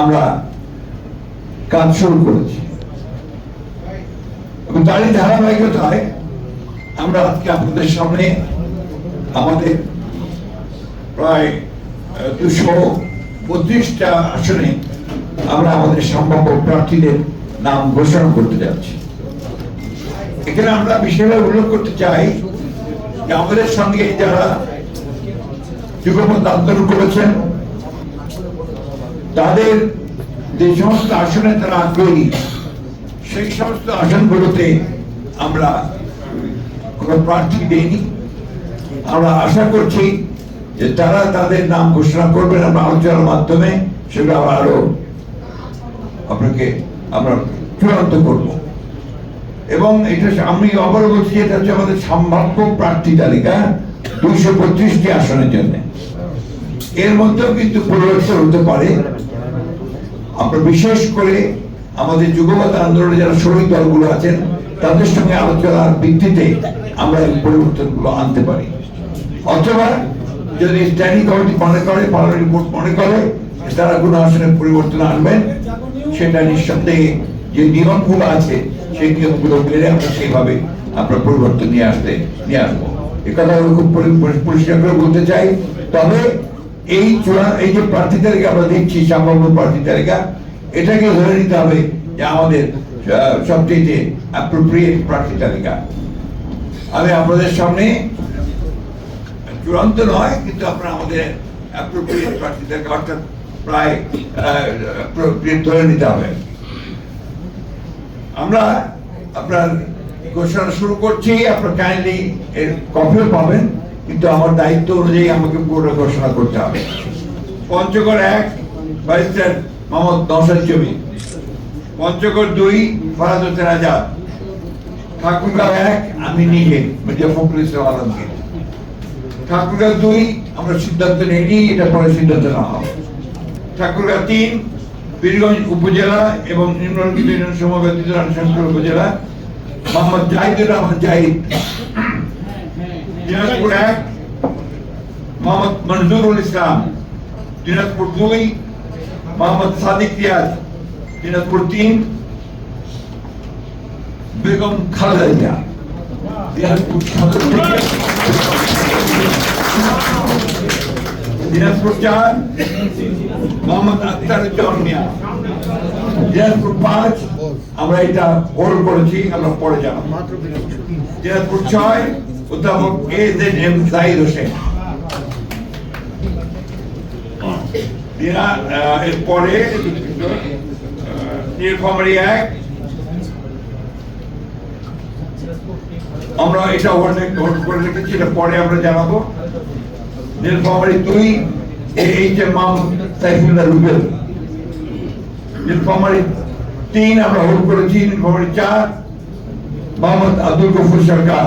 আমরা কাজ শুরু করেছি। তারই ধারাবাহিকতায় আমরা আজকে আপনাদের সামনে আমাদের প্রায় দুশো বত্রিশটা আসনে আমরা আমাদের সম্ভাব্য প্রার্থীদের নাম ঘোষণা করতে যাচ্ছি। এখানে আমরা বিশেষভাবে উল্লেখ করতে চাই যে আমাদের সঙ্গে যারা যুগপথ আন্দোলন করেছেন তাদের যে সমস্ত আসনে তারা আগ্রহী, সেই সমস্ত আসনগুলোতে আমরা কোনো প্রার্থী দেইনি। আমরা আশা করছি যে তারা তাদের নাম ঘোষণা করবেন আমরা আলোচনার মাধ্যমে সেটা আরও আপনাকে আমরা চূড়ান্ত করব। এবং এটা আমি আবারও বলছি, এটা হচ্ছে আমাদের সম্ভাব্য প্রার্থী তালিকা, দুইশো পঁচিশটি আসনের জন্য। এর মধ্যেও কিন্তু পরিবর্তন হতে পারে। আমরা বিশেষ করে আমাদের যুগপথ আন্দোলনে যারা শ্রমিক দলগুলো আছেন, তাদের সঙ্গে আলোচনার ভিত্তিতে আমরা এই পরিবর্তনগুলো আনতে পারি। অথবা যদি স্ট্যান্ডিং কমিটি মনে করে পার্লামেন্ট বোর্ড মনে করে, তারা কোনো আসনে পরিবর্তন আনবেন, সেটা নিঃসন্দেহে যে নিয়মগুলো আছে, সেই নিয়মগুলো মেনে আমরা সেইভাবে আমরা পরিবর্তন নিয়ে আসতে, নিয়ে আসব। এ কথা খুব পরি- পরি- পরিষ্কার করে বলতে চাই। তবে এই চূড়া, এই যে প্রার্থী তালিকা আমরা দেখছি, সম্ভাব্য প্রার্থী তালিকা, এটাকে ধরে নিতে হবে যে আমাদের সবচেয়ে অ্যাপ্রোপ্রিয়েট প্রার্থী তালিকা। আমি আপনাদের সামনে, চূড়ান্ত নয়, কিন্তু আপনারা আমাদের অ্যাপ্রোপ্রিয়েট প্রার্থী তালিকা, অর্থাৎ প্রায় ধরে নিতে হবে। আমরা আপনার ঘোষণা শুরু করছি, আপনার কাইন্ডলি এর কপিও পাবেন। কিন্তু আমার দায়িত্ব অনুযায়ী আমাকে পুরো ঘোষণা করতে হবে। পঞ্চগড় এক, ব্যারিস্টার মোহাম্মদ নসাদ জমি। পঞ্চগড় দুই ফরাদ হোসেন আজাদ। ঠাকুরগাঁও এক, আমি নিজে, মির্জা ফখরুল ইসলাম আলমকে ঠাকুরগাঁও দুই, আমরা সিদ্ধান্ত নিইনি, এটা পরে সিদ্ধান্ত নেওয়া হবে। ঠাকুরগাঁও তিন, বীরগঞ্জ উপজেলা এবং ইউনিয়ন সময় উপজেলা। মোহাম্মদ জাহিদুর রহমান জাহিদ। দিনাজপুর এক মোহাম্মদ মনজুরুল ইসলাম দিনাজপুর দুই মোহাম্মদ সাদিক রিয়াজ দিনাজপুর তিন বেগম খালেদা জিয়া দিনাজপুর সদর থেকে দিনাজপুর চার মোহাম্মদ আখতারুজ্জামান মিয়া দিনাজপুর পাঁচ আমরা এটা হোল্ড করেছি আমরা পরে জানাব দিনাজপুর ছয় অধ্যাপক এ জেড আমরা এটা করে রেখেছি এটা পরে আমরা জানাব নীলফামারী দুই এইচ এম মাহমুদ সাইফুল্লাহ রুবেল নীলফামারী তিন আমরা হোল্ড করেছি নীলফামারী চার মোহাম্মদ আব্দুল গফুর সরকার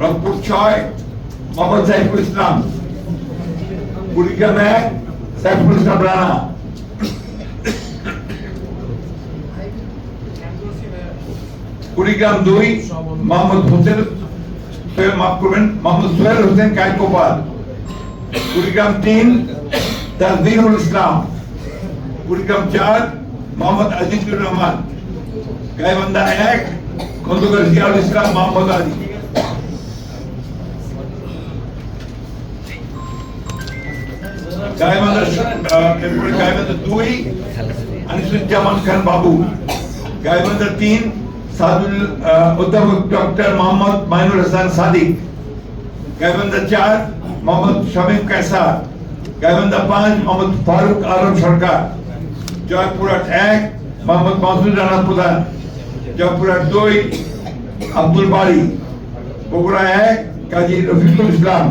রংপুর ছয় মোহাম্মদ সাইফুল ইসলাম। কুড়িগ্রাম সাইফুল ইসলাম রানা। কুড়িগ্রাম দুই, মোহাম্মদ হোসেন মাফ করবেন, মোহাম্মদ সোহেল হোসেন কায়কোপাল কুড়িগ্রাম তিন তাজদিনুল ইসলাম। কুড়িগ্রাম চার, মোহাম্মদ আজিজুর রহমান। গাইবান্ধা এক, খন্দকার জিয়াউল ইসলাম, মোহাম্মদ আলী গাইবান্ধা আহ, এরপরে গাইবান্ধা দুই আনিসুজ্জামান খান বাবু গাইবান্ধা তিন সাদুল আহ, অধ্যাপক ডক্টর মোহাম্মদ মাইনুল হাসান সাদিক গাইবান্ধা চার মোহাম্মদ শামীম কায়সার গাইবান্ধা পাঁচ মোহাম্মদ ফারুক আলম সরকার জয়পুরহাট এক মোহাম্মদ মাসুদ রানা প্রধান জয়পুরহাট দুই আব্দুল বাড়ি বগুড়া এক কাজী রফিকুল ইসলাম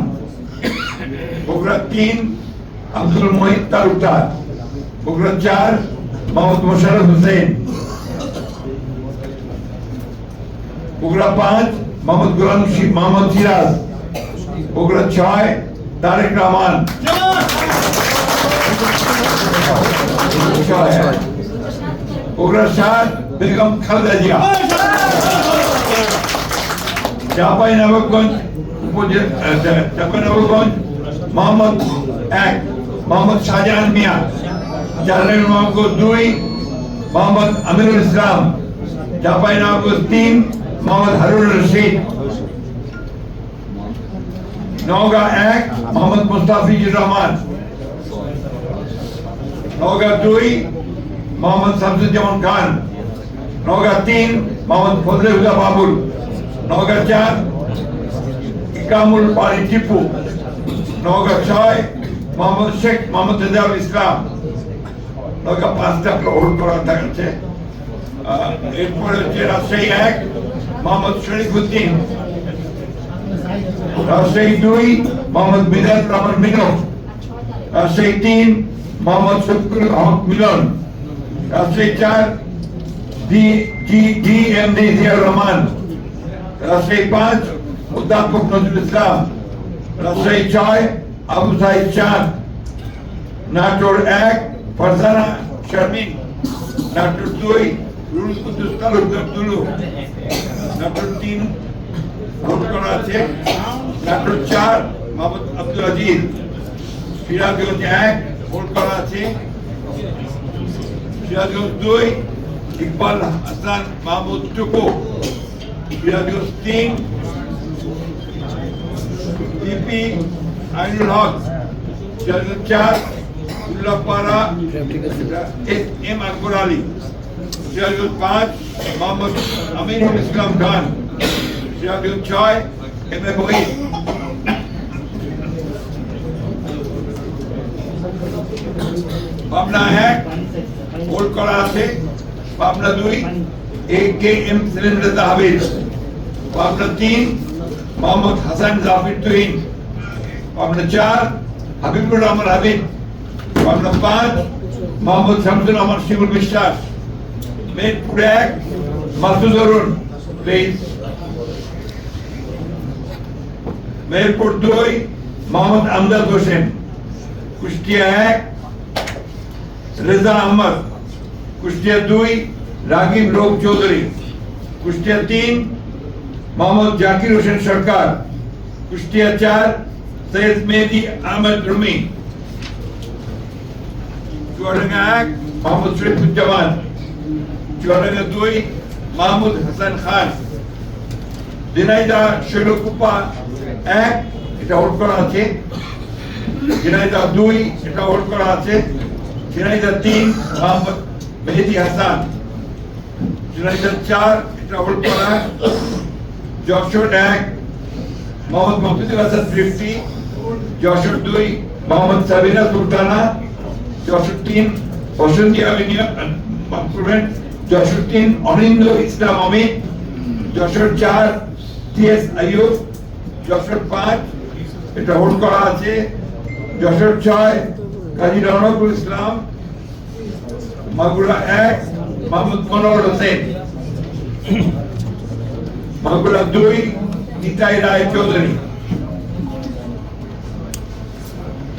বগুড়া তিন আব্দুল মহিদ তালুকদার বগুড়া চার মোহাম্মদ মোশারফ হোসেন বগুড়া পাঁচ মোহাম্মদ গোলাম মোহাম্মদ সিরাজ বগুড়া ছয় তারেক রহমান। বগুড়া সাত বেগম খালেদা জিয়া। চাপাই নবাবগঞ্জ চাপাই নবাবগঞ্জ মোহাম্মদ এক। মোহাম্মদ শাহজাহান মিয়া চারের নবাবগঞ্জ দুই, মোহাম্মদ আমিরুল ইসলাম চাপাই নবাবগঞ্জ তিন, মোহাম্মদ হারুন রশিদ। নওগাঁ এক, মোহাম্মদ মুস্তাফিজুর রহমান। নওগাঁ দুই, মোহাম্মদ শামসুজ্জামান খান। নওগাঁ তিন, মোহাম্মদ ফজলে হুদা বাবুল। নওগাঁ চার ইকামুল পারি টিপু। নওগাঁ ছয় মোহাম্মদ শেখ মোহাম্মদ রেজাউল ইসলাম। নওগাঁ পাঁচটা গ্রহণ করা থাকছে এরপরে হচ্ছে রাজশাহী এক, মোহাম্মদ শরীফুদ্দিন। রাজশাহী দুই, মোহাম্মদ বিদাত রহমান মিনু রাজশাহী তিন, মোহাম্মদ শফিকুল হক মিলন। রাজশাহী চার, D M D Ziaur Rahman. Rajshahi পাঁচ অধ্যাপক নজরুল ইসলাম। রাজশাহী ছয় আবু সাইদ চাঁদ নাটোর এক ফারজানা শারমিন নাটোর দুই রুল কুদ্দুস তালুকদার দুলু নাটোর তিন ভোট করা আছে নাটোর চার মোহাম্মদ আব্দুল আজিজ সিরাজগঞ্জ এক ভোট করা আছে সিরাজগঞ্জ দুই ইকবাল হাসান মাহমুদ টুকু সিরাজগঞ্জ তিন ইপি আইনুল হক সিরাজগঞ্জ চার উল্লাপাড়া এস এম আকবর আলী সিরাজগঞ্জ পাঁচ মোহাম্মদ আমিনুল ইসলাম খান সিরাজগঞ্জ ছয় এম এ মহিদ পাবনা এক ভোট করা আছে পাবনা দুই A K M Selim Reza Habib Pabna তিন পাবনা চার, হাবিবুর রহমান হাবিব পাবনা পাঁচ, মোহাম্মদ শামসুর রহমান, শিবুল বিশ্বাস। মেদপুর এক, মাসুদ অরুণ প্লিজ মেহেরপুর দুই, মোহাম্মদ আমজাদ হোসেন, কুষ্টিয়া এক। রেজা আহমদ, কুষ্টিয়া দুই, রাগিব রোগ চৌধুরী, কুষ্টিয়া তিন, মোহাম্মদ জাকির হোসেন সরকার, কুষ্টিয়া চার সৈয়দ মেহেদি আহমদ রুমি চুয়াডাঙ্গা এক মোহাম্মদ শরীফুজ্জামান চুয়াডাঙ্গা দুই মাহমুদ হাসান খান দিনাইদা শৈলকুপা এক এটা হোল্ড করা আছে ঝিনাইদা দুই এটা হোল্ড করা আছে ঝিনাইদা তিন মোহাম্মদ মেহেদি হাসান ঝিনাইদা চার এটা হোল্ড করা যশোর এক মোহাম্মদ মফিদুল হাসান ফিফটি যশোর দুই, মোহাম্মদ সাবিনা সুলতানা, যশোর তিন, বসন্তী আলিনিয়া যশোর তিন অনিন্দ ইসলাম অমিত যশোর চার টিএস আইয়ুব, যশোর পাঁচ, এটা হোল্ড করা আছে, যশোর ছয়, কাজী রহমতুল ইসলাম, মাগুরা এক মাহমুদ মনোহর হোসেন। মাগুরা দুই, নিতাই রায় চৌধুরী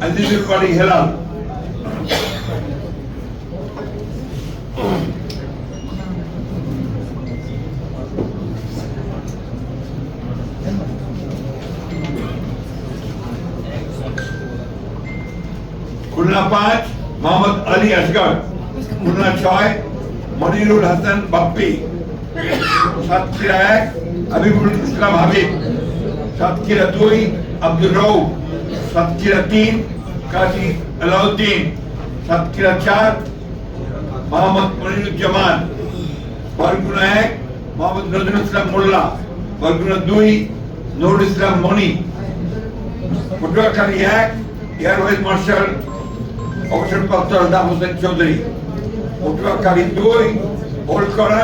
আজিজুল বাড়ি হেলাল খুলনা পাঁচ মোহাম্মদ আলী আসগর খুলনা ছয় মনিরুল হাসান বাপ্পি সাতক্ষীরা এক হাবিবুল ইসলাম হাবিব সাতক্ষীরা দুই আব্দুল রৌ সাতক্ষীরা তিন কাজী আলাউদ্দিন সাতক্ষীরা চার মোহাম্মদ মনিরুজ্জামান, বরগুনা এক, মোহাম্মদ নজরুল ইসলাম মোল্লা, বরগুনা দুই নুরুল ইসলাম মনি। পটুয়াখালী এক, এয়ার ওয়াইজ মার্শাল অবসরপ্রাপ্ত আলতাফ হোসেন চৌধুরী। পটুয়াখালী দুই হোল্ড করা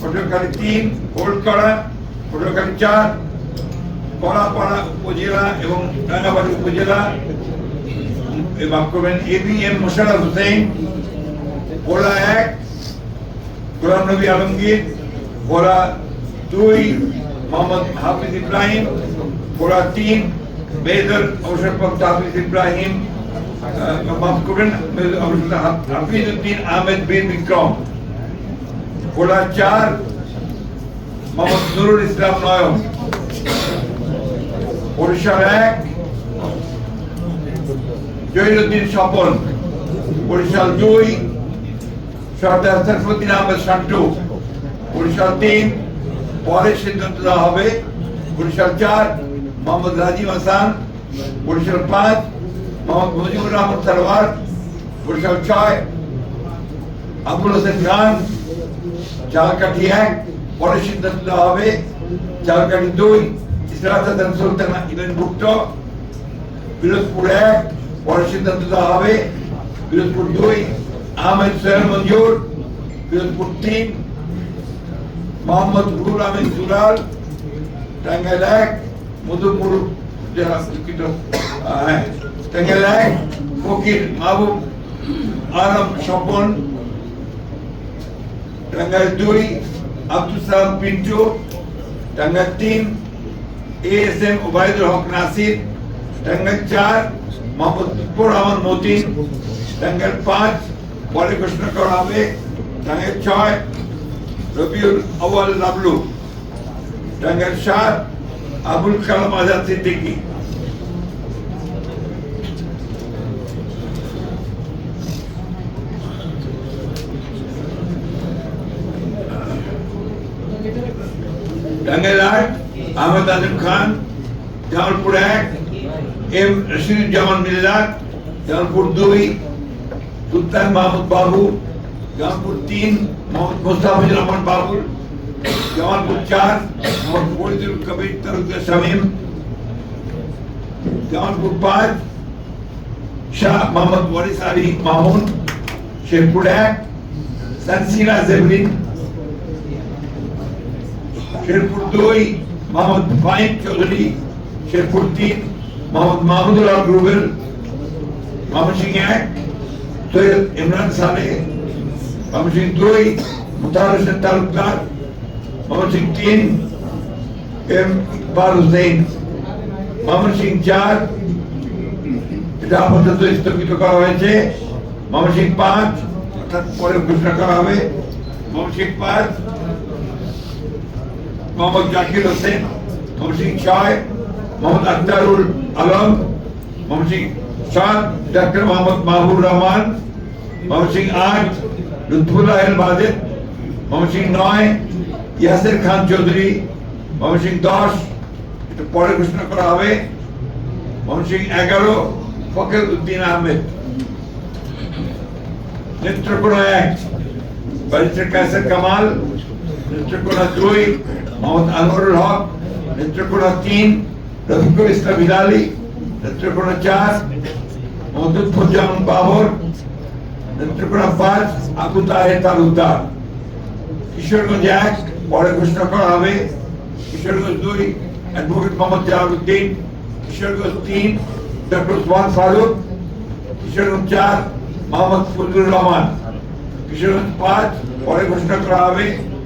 পটুয়াখালী তিন হোল্ড করা পটুয়াখালী চার কলাপাড়া উপজেলা এবং রাঙ্গাবাড়ি উপজেলা এবং করবেন A B M Mosharraf Hossain Bhola এক গোলাম নবী আলমগীর ভোলা দুই মোহাম্মদ হাফিজ ইব্রাহিম ভোলা তিন মেজর অবসরপ্রাপ্ত হাফিজ ইব্রাহিম আহ, মাফ করবেন মেজর অবসরপ্রাপ্ত হাফ- হাফিজ উদ্দিন আহমেদ বীর বিক্রম ভোলা চার মোহাম্মদ নুরুল ইসলাম নয়ন। বরিশাল এক জহিরুদ্দিন স্বপন বরিশাল দুই সর্দার সরফুদ্দিন আহমেদ সান্টু বরিশাল তিন পরে সিদ্ধান্ত দেওয়া হবে বরিশাল চার মোহাম্মদ রাজিম হাসান বরিশাল পাঁচ মোহাম্মদ মুজিবুর রহমান সারওয়ার বরিশাল ছয় আবুল হোসেন খান চালকাঠি এক পরে সিদ্ধান্ত দেওয়া হবে চালকাঠি দুই ইসরাত হাসান সুলতানা ইবেন ভুক্ত পিরোজপুর এক পরে সিদ্ধান্ত দেওয়া হবে পিরোজপুর দুই, আহমেদ সোহেল মঞ্জুর পিরোজপুর তিন, মোহাম্মদ রুহুল আমিন দুলাল, টাঙ্গাইল এক, মধুপুর জেলা হ্যাঁ টাঙ্গাইল এক, ফকির মাহবুব আলম স্বপন, টাঙ্গাইল দুই, আব্দুল সালাম পিন্টু, টাঙ্গাইল তিন A S M Obaidul Haque Nasir Tangail চার মোহাম্মদ লুৎফর রহমান মতিন টাঙ্গাইল পাঁচ পরে ঘোষণা করা হবে টাঙ্গাইল ছয় রবিউল আওয়াল লাবলু টাঙ্গাইল সাত আবুল কালাম আজাদ সিদ্দিকী আহমেদ আজম খান জামালপুর এক এম রশিদুজ্জামান মিল্লাত জামালপুর দুই সুলতান মাহমুদ বাবু জামালপুর তিন মোহাম্মদ মোস্তাফিজুর রহমান বাবুল জামালপুর চার মোহাম্মদ ফরিদুল কবির তালুকদার শামীম জামালপুর পাঁচ শাহ মোহাম্মদ ওয়ারিস আলী মামুন শেরপুর এক সানসিনা জেবলিন শেরপুর দুই মোহাম্মদ ফাইম চৌধুরী, শেরপুর তিন, মোহাম্মদ মাহমুদুল হক রুবেল মোহাম্মদ এক, সৈয়দ ইমরান সালে মোহাম্মদ সিং দুই, মুতাহার হোসেন তালুকদার মোহাম্মদ সিং তিন, এম ইকবাল হুসেন মোহাম্মদ সিং চার, এটা আপাতত স্থগিত করা হয়েছে মোহাম্মদ সিং পাঁচ, অর্থাৎ পরে ঘোষণা করা হবে মোহাম্মদ সিং পাঁচ মোহাম্মদ জাকির হোসেন মোহাম্মদ সিং ছয় মোহাম্মদ আখতারুল আলম মোহাম্মদ সিং সাত ডক্টর মোহাম্মদ মাহবুব রহমান মোহাম্মদ সিং আট লুৎফুল্লাহ আল বাজেদ মোহাম্মদ সিং নয় ইয়াসির খান চৌধুরী মোহাম্মদ সিং দশ এটা পরে ঘোষণা করা হবে মোহাম্মদ সিং এগারো ফকের উদ্দিন আহমেদ নেত্রকোনা এক ব্যারিস্টার কায়সার কামাল নেত্রকোনা দুই মোহাম্মদ আনোয়ারুল হক নেত্রকোনা তিন রফিকুল ইসলাম হিলালি নেত্রকোনা চার মোহাম্মদ লুৎফুজ্জামান বাবর নেত্রকোনা পাঁচ আবু তাহের তালুকদার কিশোরগঞ্জ এক পরে ঘোষণা করা হবে কিশোরগঞ্জ দুই অ্যাডভোকেট মোহাম্মদ জালালউদ্দিন কিশোরগঞ্জ তিন ডক্টর ওসমান ফারুক কিশোরগঞ্জ চার মোহাম্মদ ফজলুর রহমান কিশোরগঞ্জ পাঁচ পরে ঘোষণা করা হবে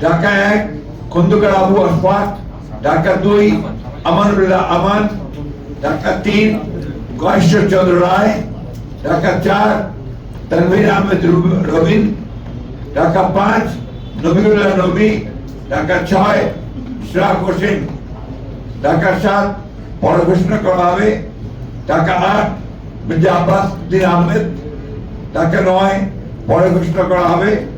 ঢাকা এক, খন্দকার আবু আশফাক ঢাকা দুই, আমানুল্লাহ আমান ঢাকা তিন গয়েশ্বর চন্দ্র রায়, ঢাকা চার, তানভীর আহমেদ রুব- রবিন, ঢাকা পাঁচ, নবীউল্লাহ নবী, ঢাকা ছয়, ইশরাক হোসেন, ঢাকা সাত পরে ঘোষণা করা হবে, ঢাকা আট, মির্জা আব্বাস আহমেদ, ঢাকা নয় পরে ঘোষণা করা হবে।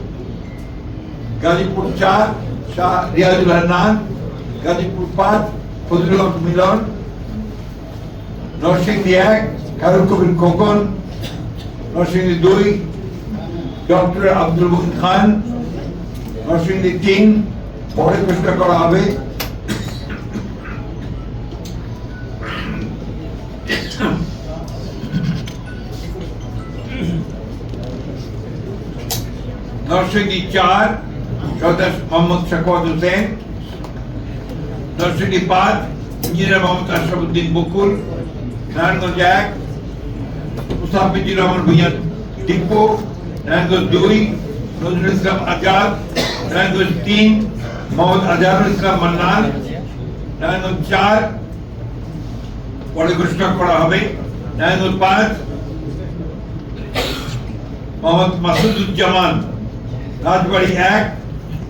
গাজীপুর চার, শাহ রিয়াজুল হান্নান, গাজীপুর পাঁচ, ফজলুল হক মিলন, নরসিংদী এক কারুল কবির খোকন, নরসিংদী দুই, ডক্টর আব্দুল মুহিন খান, নরসিংদী তিন, পরে ঘোষণা করা হবে। নরসিংদী চার সদস্য মোহাম্মদ শাকওয়াত হোসেন নরসিংদী পাঁচ ইঞ্জিনিয়ার মোহাম্মদ আশরাফুদ্দিন বকুল নারায়ণগঞ্জ এক মুসাফিজুর রহমান ভুইয়া টিপু নারায়ণগঞ্জ দুই নজরুল ইসলাম আজাদ নারায়ণগঞ্জ তিন মোহাম্মদ আজহারুল ইসলাম মান্নান নারায়ণগঞ্জ চার পরে ঘোষণা করা হবে নারায়ণগঞ্জ পাঁচ মোহাম্মদ মাসুদুজ্জামান রাজবাড়ি এক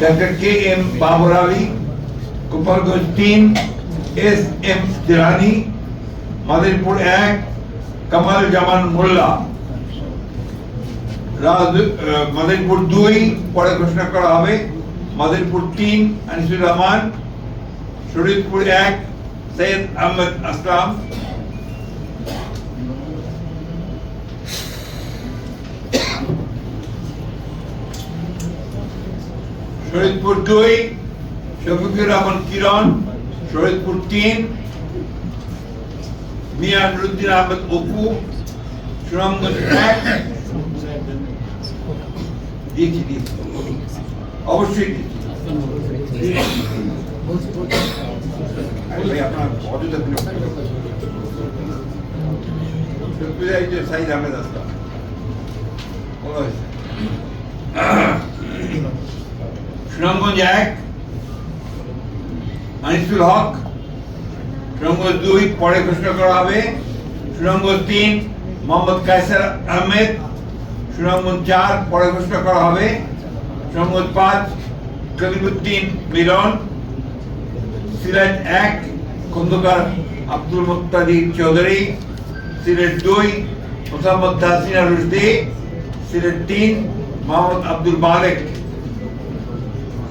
doctor K M Babar Ali Gopalganj তিন এস এম জিলানি মাদারীপুর এক কামাল জামান মোল্লা রাজ আহ, মাদারীপুর দুই পরে ঘোষণা করা হবে মাদারীপুর তিন আনিসুর রহমান শরীদপুর এক সৈয়দ আহমদ আসলাম শরীদপুর দুই, শফিকুর রহমান কিরণ শরীদপুর তিন মিয়া নুরুদ্দিন আহমেদ অপু, সুনামগঞ্জ এক। দিয়েছি দিয়েছি অবশ্যই আসলাম বলা হয়েছে সুনামগঞ্জ এক আনিসুল হক সুনামগঞ্জ দুই পরে ঘোষণা করা হবে সুনামগঞ্জ তিন মোহাম্মদ কায়সার আহমেদ সুনামগঞ্জ চার পরে ঘোষণা করা হবে সুনামগঞ্জ পাঁচ কলিমুদ্দিন মিলন সিলেট এক খন্দকার আব্দুল মুক্তাদির চৌধুরী সিলেট দুই মোসাম্মদ তাহসিনা রুশদি সিলেট তিন মোহাম্মদ আব্দুল মালেক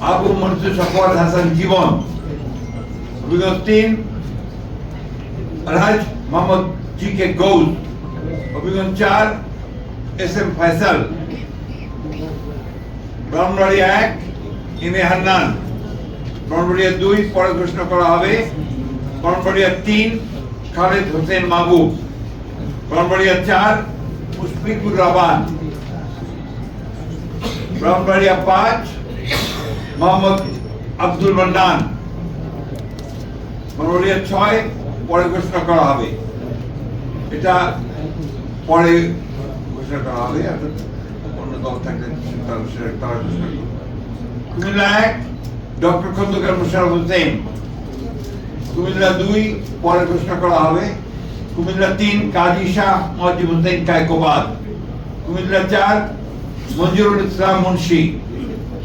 আবু মনসুর সফর হাসান জীবন। হবিগঞ্জ তিন, রাজ মোহাম্মদ জি কে গৌস। হবিগঞ্জ চার, এস এম ফয়সাল। ব্রাহ্মণবাড়িয়া এক, এম এ হান্নান। ব্রাহ্মণবাড়িয়া দুই, পরে ঘোষণা করা হবে। ব্রাহ্মণবাড়িয়া তিন, খালেদ হোসেন মাহবুব। ব্রাহ্মণবাড়িয়া চার মুশফিকুর রহমান। ব্রাহ্মণবাড়িয়া পাঁচ মোহাম্মদ আব্দুল মান্নান। ব্রাহ্মণবাড়িয়া ছয়, পরে ঘোষণা করা হবে। এটা পরে ঘোষণা করা হবে অন্য দল থাকলে তারা ঘোষণা করবে। কুমিল্লা এক, ডক্টর খন্দকার মোশারফ হোসেন। কুমিল্লা দুই, পরে ঘোষণা করা হবে। কুমিল্লা তিন, কাজী শাহ মজিব হোসেন কায়কোবাদ। কুমিল্লা চার, মঞ্জুরুল ইসলাম মুন্সি।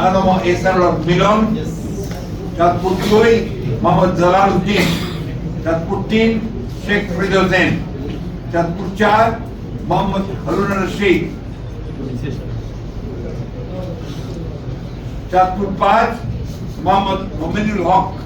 আলম এসার মিলন চাঁদপুর দুই মোহাম্মদ জালাল উদ্দিন চাঁদপুর তিন শেখ ফরিদ হোসেন চাঁদপুর চার মোহাম্মদ হারুন রশিদ। চাঁদপুর পাঁচ মোহাম্মদ মোমিনুল হক।